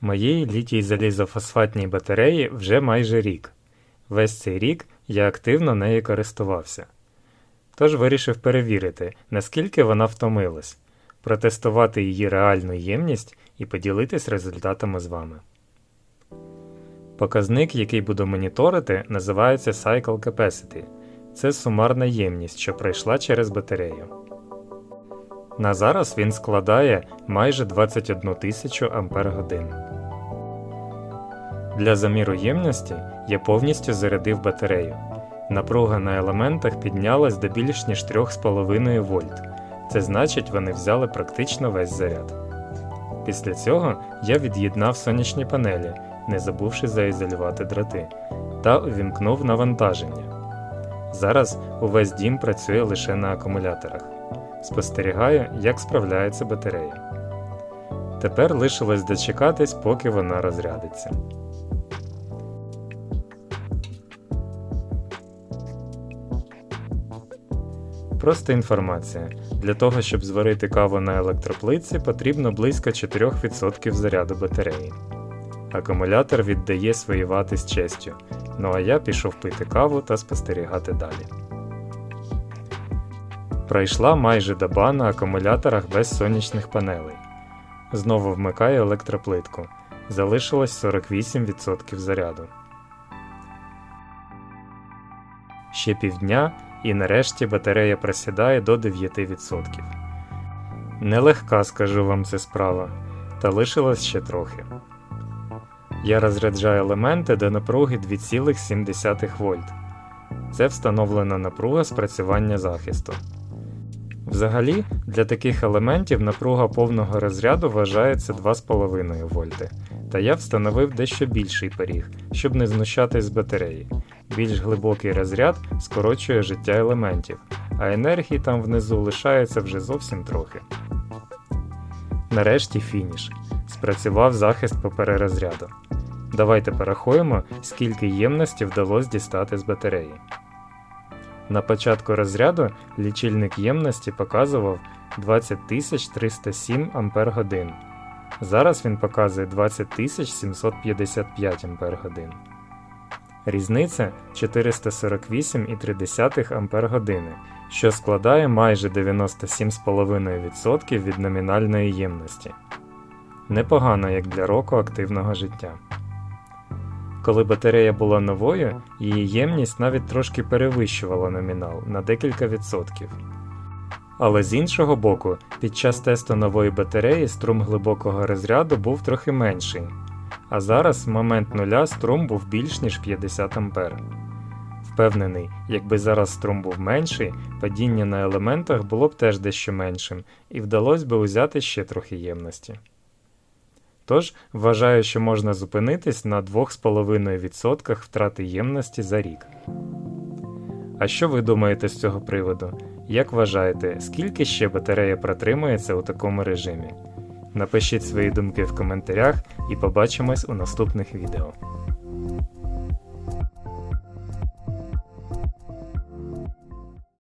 Моїй літій залізофосфатній батареї вже майже рік. Весь цей рік я активно нею користувався. Тож вирішив перевірити, наскільки вона втомилась, протестувати її реальну ємність і поділитись результатами з вами. Показник, який буду моніторити, називається Cycle Capacity. Це сумарна ємність, що пройшла через батарею. На зараз він складає майже 21 тисячу Ампер-годин. Для заміру ємності я повністю зарядив батарею. Напруга на елементах піднялась до більш ніж 3,5 вольт. Це значить, вони взяли практично весь заряд. Після цього я від'єднав сонячні панелі, не забувши заізолювати дроти, та увімкнув навантаження. Зараз увесь дім працює лише на акумуляторах. Спостерігаю, як справляється батарея. Тепер лишилось дочекатись, поки вона розрядиться. Просто інформація. Для того, щоб зварити каву на електроплитці, потрібно близько 4% заряду батареї. Акумулятор віддає свої вати з честю. Ну а я пішов пити каву та спостерігати далі. Пройшла майже доба на акумуляторах без сонячних панелей. Знову вмикаю електроплитку. Залишилось 48% заряду. Ще півдня і нарешті батарея просідає до 9%. Нелегка, скажу вам це справа, та лишилось ще трохи. Я розряджаю елементи до напруги 2,7 вольт. Це встановлена напруга спрацювання захисту. Взагалі, для таких елементів напруга повного розряду вважається 2,5 вольти, та я встановив дещо більший поріг, щоб не знущатись з батареї. Більш глибокий розряд скорочує життя елементів, а енергії там внизу лишається вже зовсім трохи. Нарешті фініш. Спрацював захист по перерозряду. Давайте порахуємо, скільки ємності вдалося дістати з батареї. На початку розряду лічильник ємності показував 20307 Ампер-годин. Зараз він показує 20755 Ампер-годин. Різниця 448,3 Ампер-години, що складає майже 97,5% від номінальної ємності. Непогано як для року активного життя. Коли батарея була новою, її ємність навіть трошки перевищувала номінал на декілька відсотків. Але з іншого боку, під час тесту нової батареї струм глибокого розряду був трохи менший, а зараз в момент нуля струм був більш ніж 50 А. Впевнений, якби зараз струм був менший, падіння на елементах було б теж дещо меншим, і вдалося би узяти ще трохи ємності. Тож вважаю, що можна зупинитись на 2,5% втрати ємності за рік. А що ви думаєте з цього приводу? Як вважаєте, скільки ще батарея протримається у такому режимі? Напишіть свої думки в коментарях і побачимось у наступних відео.